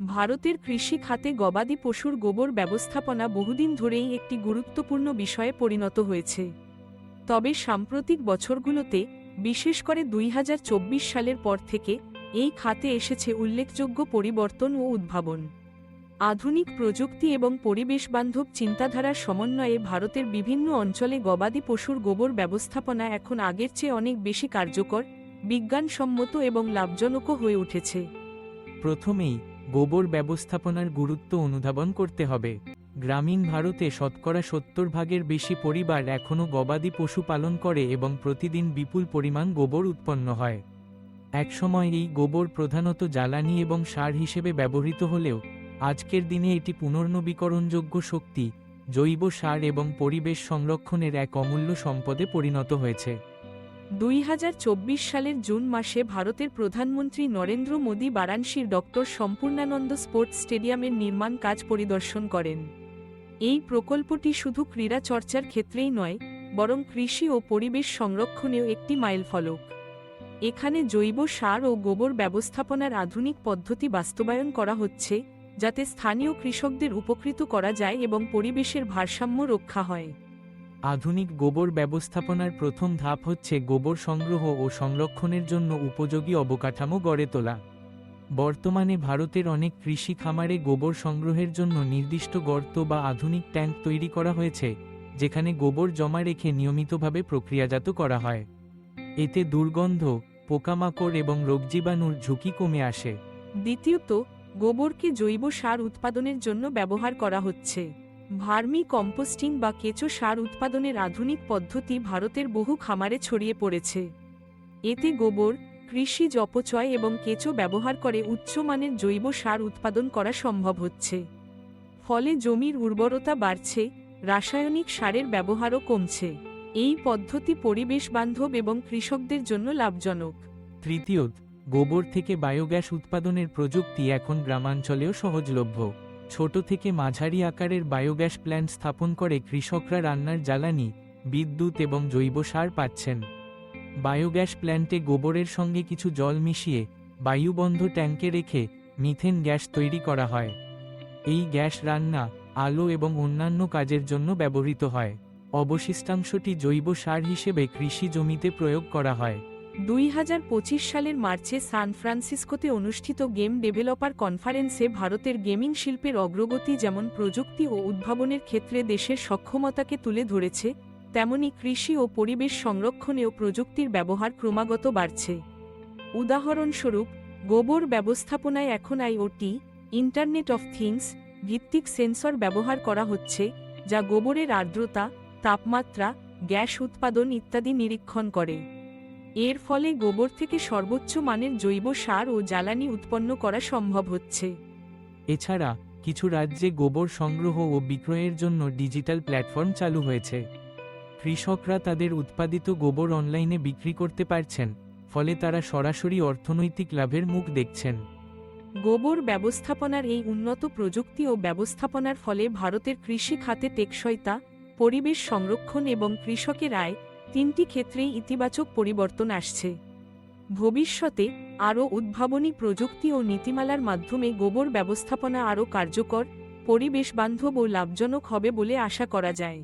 ভারতের কৃষি খাতে গবাদি পশুর গোবর ব্যবস্থাপনা বহুদিন ধরেই একটি গুরুত্বপূর্ণ বিষয়ে পরিণত হয়েছে। তবে সাম্প্রতিক বছরগুলোতে, বিশেষ করে দুই হাজার চব্বিশ সালের পর থেকে, এই খাতে এসেছে উল্লেখযোগ্য পরিবর্তন ও উদ্ভাবন। আধুনিক প্রযুক্তি এবং পরিবেশবান্ধব চিন্তাধারার সমন্বয়ে ভারতের বিভিন্ন অঞ্চলে গবাদি পশুর গোবর ব্যবস্থাপনা এখন আগের চেয়ে অনেক বেশি কার্যকর, বিজ্ঞানসম্মত এবং লাভজনকও হয়ে উঠেছে। প্রথমেই গোবর ব্যবস্থাপনার গুরুত্ব অনুধাবন করতে হবে। গ্রামীণ ভারতে শতকরা সত্তর ভাগের বেশি পরিবার এখনও গবাদি পশু পালন করে এবং প্রতিদিন বিপুল পরিমাণ গোবর উৎপন্ন হয়। একসময় এই গোবর প্রধানত জ্বালানি এবং সার হিসেবে ব্যবহৃত হলেও, আজকের দিনে এটি পুনর্নবীকরণযোগ্য শক্তি, জৈব সার এবং পরিবেশ সংরক্ষণের এক অমূল্য সম্পদে পরিণত হয়েছে। দুই হাজার চব্বিশ সালের জুন মাসে ভারতের প্রধানমন্ত্রী নরেন্দ্র মোদী বারাণসীর ডক্টর সম্পূর্ণানন্দ স্পোর্টস স্টেডিয়ামের নির্মাণ কাজ পরিদর্শন করেন। এই প্রকল্পটি শুধু ক্রীড়া চর্চার ক্ষেত্রেই নয়, বরং কৃষি ও পরিবেশ সংরক্ষণেও একটি মাইলফলক। এখানে জৈব সার ও গোবর ব্যবস্থাপনার আধুনিক পদ্ধতি বাস্তবায়ন করা হচ্ছে, যাতে স্থানীয় কৃষকদের উপকৃত করা যায় এবং পরিবেশের ভারসাম্য রক্ষা হয়। আধুনিক গোবর ব্যবস্থাপনার প্রথম ধাপ হচ্ছে গোবর সংগ্রহ ও সংরক্ষণের জন্য উপযোগী অবকাঠামো গড়ে তোলা। বর্তমানে ভারতের অনেক কৃষি খামারে গোবর সংগ্রহের জন্য নির্দিষ্ট গর্ত বা আধুনিক ট্যাঙ্ক তৈরি করা হয়েছে, যেখানে গোবর জমা রেখে নিয়মিতভাবে প্রক্রিয়াজাত করা হয়। এতে দুর্গন্ধ, পোকামাকড় এবং রোগজীবাণুর ঝুঁকি কমে আসে। দ্বিতীয়ত, গোবরকে জৈব সার উৎপাদনের জন্য ব্যবহার করা হচ্ছে। ভার্মি কম্পোস্টিং বা কেঁচো সার উৎপাদনের আধুনিক পদ্ধতি ভারতের বহু খামারে ছড়িয়ে পড়েছে। এতে গোবর কৃষিজ অপচয় এবং কেঁচো ব্যবহার করে উচ্চমানের জৈব সার উৎপাদন করা সম্ভব হচ্ছে। ফলে জমির উর্বরতা বাড়ছে, রাসায়নিক সারের ব্যবহারও কমছে। এই পদ্ধতি পরিবেশ বান্ধব এবং কৃষকদের জন্য লাভজনক। তৃতীয়ত, গোবর থেকে বায়োগ্যাস উৎপাদনের প্রযুক্তি এখন গ্রামাঞ্চলেও সহজলভ্য। ছোট থেকে মাঝারি আকারের বায়োগ্যাস প্ল্যান্ট স্থাপন করে কৃষকরা রান্নার জ্বালানি, বিদ্যুৎ এবং জৈব সার পাচ্ছেন। বায়োগ্যাস প্ল্যান্টে গোবরের সঙ্গে কিছু জল মিশিয়ে বায়ুবন্ধ ট্যাঙ্কে রেখে মিথেন গ্যাস তৈরি করা হয়। এই গ্যাস রান্না আলো এবং অন্যান্য কাজের জন্য ব্যবহৃত হয়। অবশিষ্টাংশটি জৈব সার হিসেবে কৃষি জমিতে প্রয়োগ করা হয়। দুই হাজার পঁচিশ সালের মার্চে সান ফ্রান্সিসকোতে অনুষ্ঠিত গেম ডেভেলপার কনফারেন্সে ভারতের গেমিং শিল্পের অগ্রগতি যেমন প্রযুক্তি ও উদ্ভাবনের ক্ষেত্রে দেশের সক্ষমতাকে তুলে ধরেছে, তেমনি কৃষি ও পরিবেশ সংরক্ষণেও প্রযুক্তির ব্যবহার ক্রমাগত বাড়ছে। উদাহরণস্বরূপ, গোবর ব্যবস্থাপনায় এখন আইওটি, ইন্টারনেট অফ থিংস, ভিত্তিক সেন্সর ব্যবহার করা হচ্ছে, যা গোবরের আর্দ্রতা, তাপমাত্রা, গ্যাস উৎপাদন ইত্যাদি নিরীক্ষণ করে। এর ফলে গোবর থেকে সর্বোচ্চ মানের জৈব সার ও জ্বালানি উৎপন্ন করা সম্ভব হচ্ছে। এছাড়া কিছু রাজ্যে গোবর সংগ্রহ ও বিক্রয়ের জন্য ডিজিটাল প্ল্যাটফর্ম চালু হয়েছে। কৃষকরা তাদের উৎপাদিত গোবর অনলাইনে বিক্রি করতে পারছেন ফলে তারা সরাসরি অর্থনৈতিক লাভের মুখ দেখছেন। গোবর ব্যবস্থাপনার এই উন্নত প্রযুক্তি ও ব্যবস্থাপনার ফলে ভারতের কৃষি খাতে টেকসইতা পরিবেশ সংরক্ষণ এবং কৃষকের আয় তিনটি ক্ষেত্রেই ইতিবাচক পরিবর্তন আসছে। ভবিষ্যতে আরও উদ্ভাবনী প্রযুক্তি ও নীতিমালার মাধ্যমে গোবর ব্যবস্থাপনা আরও কার্যকর পরিবেশ বান্ধব ও লাভজনক হবে বলে আশা করা যায়।